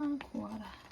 关火了。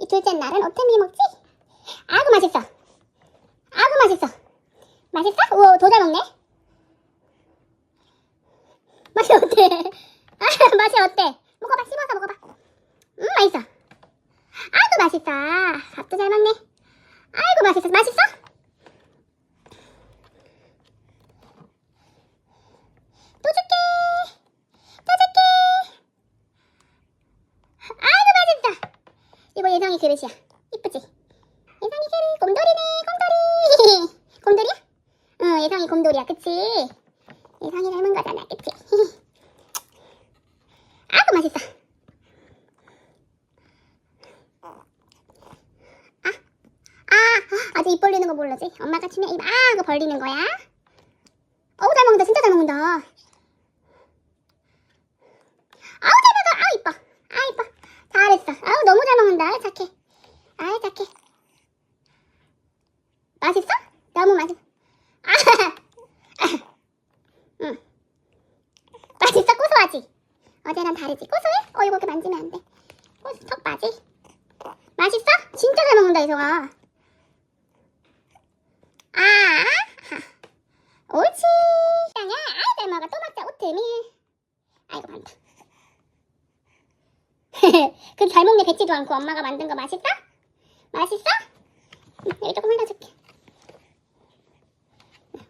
이 둘째 날은 어떻게 먹지? 아구 맛있어. 아구 맛있어. 맛있어? 우와, 더 잘 먹네. 맛이 어때? 아, 맛이 어때? 먹어봐, 씹어서 먹어봐. 음, 맛있어. 아이고, 맛있어. 밥도 잘 먹네. 아이고, 맛있어. 맛있어? 또 줄게. 또 줄게. 아이고, 맛있어. 이거 예성이 그릇이야. 이쁘지? 예성이 그릇, 곰돌이네, 곰돌이. 곰돌이야? 응, 예성이 곰돌이야, 그치? 예성이 닮은 거잖아, 그치? 아구 맛있어. 아, 아, 아직 입 벌리는 거 모르지? 엄마가 치면 입, 아, 그 벌리는 거야? 어우, 잘 먹는다, 진짜 잘 먹는다. 아우, 잘 먹어, 아우, 이뻐. 아, 이뻐. 잘했어. 아우, 너무 잘 먹는다. 착해. 아이, 착해. 맛있어? 너무 맛있어. 아, 응. 맛있어? 고소하지? 어제랑 다르지? 고소해? 어, 이거 이렇게 만지면 안 돼. 고소, 턱 빠지? 맛있어? 진짜 잘 먹는다, 이성아. 아, 옳지. 땅야, 아이, 잘 먹어. 또 먹자, 오트밀. 아이고, 많다. 그잘 먹네, 뱉지도 않고 엄마가 만든 거 맛있어? 맛있어? 응, 여기 조금 흘려줄게.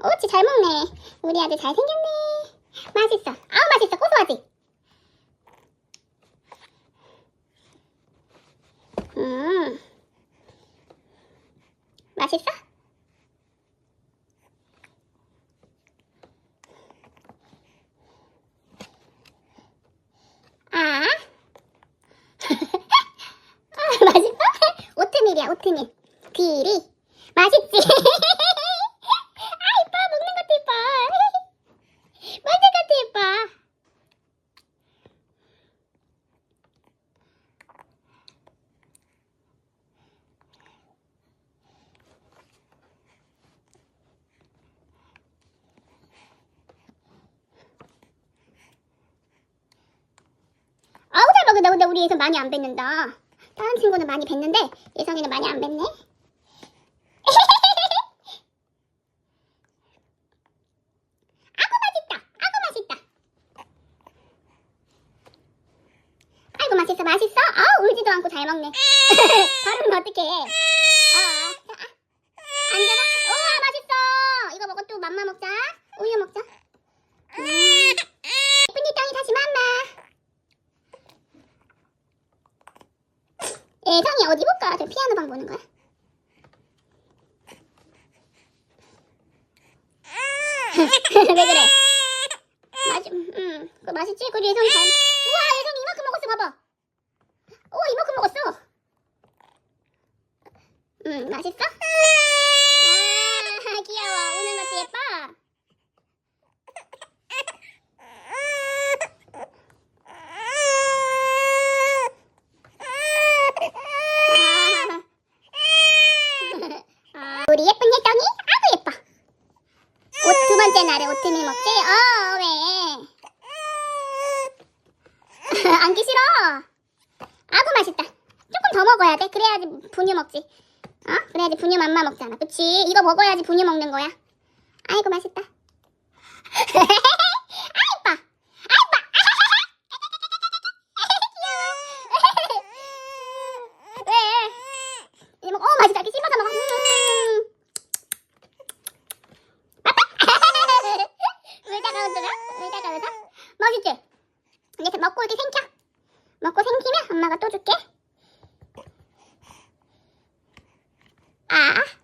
옳지, 잘 먹네. 우리 아들 잘생겼네. 맛있어. 아우, 맛있어. 고소하지? 음. 맛있어? 아. 아, 맛있어? 오트밀이야, 오트밀. 귀리. 맛있지? 아, 이뻐. 먹는 것도 이뻐. 먹는 것도 이뻐. 먹는다. 근데 우리 예선 많이 안 뱉는다. 다른 친구는 많이 뱉는데 예성이는 많이 안 뱉네. 맛있다. 아구 맛있다. 아이고 맛있어 맛있어. 아우 울지도 않고 잘 먹네. 발음은 어떡해. 아, 자, 아. 앉아라. 우와 맛있어. 이거 먹고 또 맘마 먹자. 우유 먹자. 음. 예쁜이 땅이 다시 맘마. 볼까? 저 피아노 방 보는 거야? 왜 그래? 맛이, 음, 그 맛있지? 그리고 예성이 잘, 우와, 예성이 이만큼 먹었어, 봐봐. 우와, 이만큼 먹었어. 음, 맛있어? 아, 귀여워. 우는 것도 예뻐. 아, 우리 예쁜 예정이 아주 예뻐. 옷 두 번째 날에 오트밀 먹지? 어, 왜? 안기 싫어. 아구 맛있다. 조금 더 먹어야 돼. 그래야지 분유 먹지. 어? 그래야지 분유 맘마 먹잖아. 그치? 이거 먹어야지 분유 먹는 거야. 아이고, 맛있다. 아, 이뻐. 아, 이뻐. 귀여워. 왜? 이제 먹, 어, 맛있다. 이렇게 씹어서 먹어. 음. 울다가 울더라? 울다가 울어? 맛있지? 이제 먹고 이렇게 생겨. 먹고 생기면 엄마가 또 줄게. 아.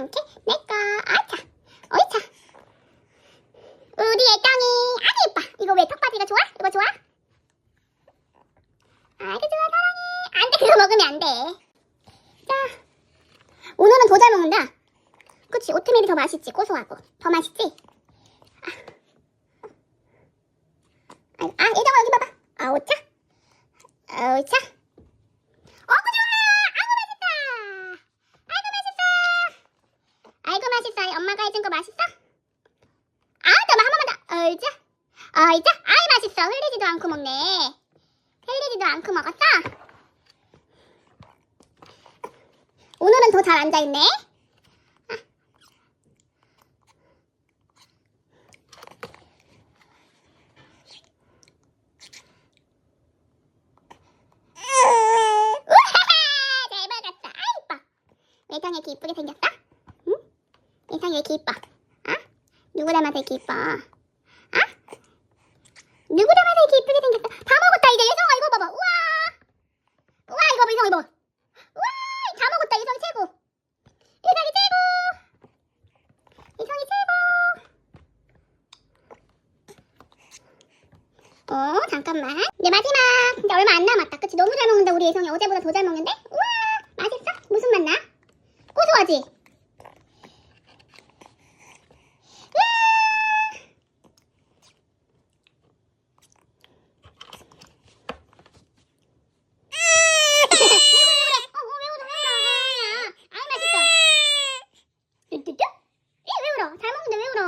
않게 내꺼. 아차 오이차. 우리 애짱이 아주 이뻐. 이거 왜 턱받이가 좋아? 이거 좋아? 아주 좋아 사랑해. 안돼 그거 먹으면 안돼. 자 오늘은 더 잘 먹는다. 그치 오트밀이 더 맛있지 고소하고. 더 맛있지? 아, 아, 아 애정아 여기 봐봐. 아오차? 아오차? 있네. 우하하! 잘 먹었어. 아, 이뻐. 외상이 이렇게 이쁘게 생겼어? 응? 외상이 왜 이렇게 이뻐? 아? 누구 닮아서 이렇게 이뻐? 아? 누구 닮아서 이렇게 이쁘게 생겼어? 다 먹었다, 이제. 예성아, 이거 봐봐. 우와! 우와, 이거 봐, 이성아, 이거. 우와! 다 먹었다, 예성이 최고. 예성이 최고. 예성이 최고. 어, 잠깐만. 이제 마지막. 이제 얼마 안 남았다. 그치? 너무 잘 먹는다, 우리 예성이. 어제보다 더 잘 먹는데? 우와! 맛있어? 무슨 맛 나? 고소하지? 우와! 왜 그래, 왜 그래? 어, 어, 왜 울어, 왜 울어? 아이, 맛있어. 뚜뚜뚜? 예, 왜 울어? 잘 먹는데 왜 울어?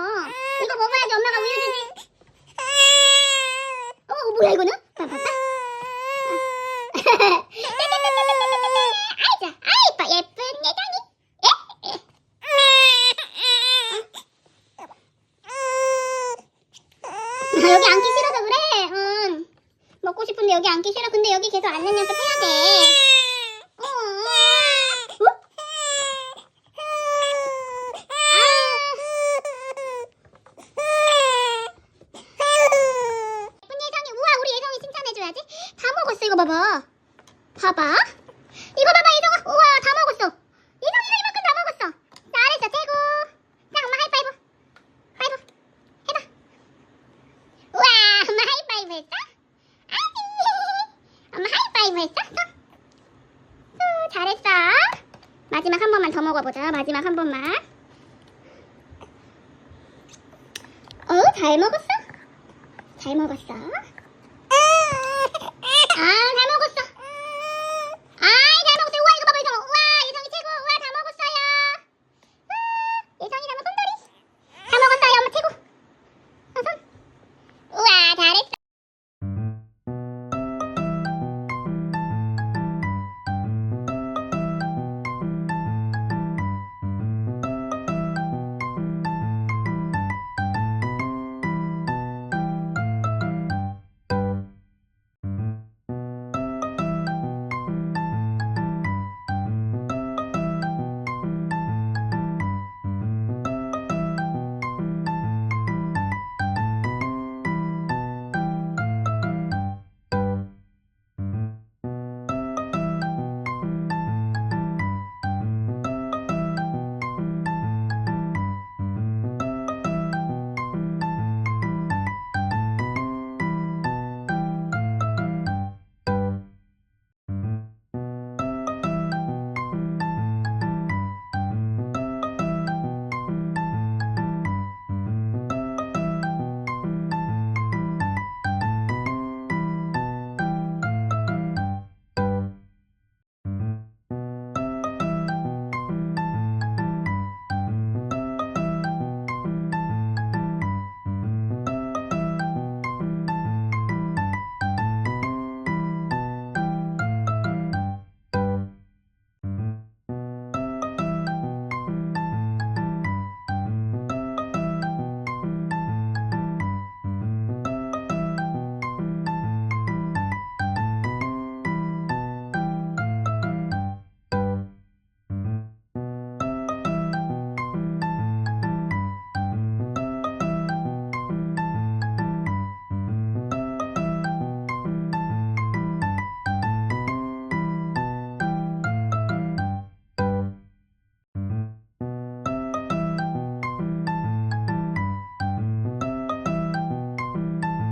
이거 먹어야지 엄마가 우유 주지. 어, 뭐야 이거는? 봐, 봤다? 아이자, 아이 이뻐, 예쁜 예정이. 예? 예. 아, 여기 앉기 싫어서 그래. 응. 먹고 싶은데 여기 앉기 싫어. 앉는 연습 해야 돼. 어. 어? 예쁜 예정이 우와 우리 예정이 칭찬해줘야지 다 먹었어 이거 봐봐 봐봐 이거 봐봐 예정아 우와 다 먹었어 예정이가 이만큼 다 먹었어 잘했어 최고 자 엄마 하이파이브 하이브 해봐 우와 엄마 하이파이브 했어? 아기 엄마 하이파이브 했어? 또? 또 잘했어 마지막 한 번만 더 먹어보자 마지막 한 번만 어 잘 먹었어? 잘 먹었어? 아, 잘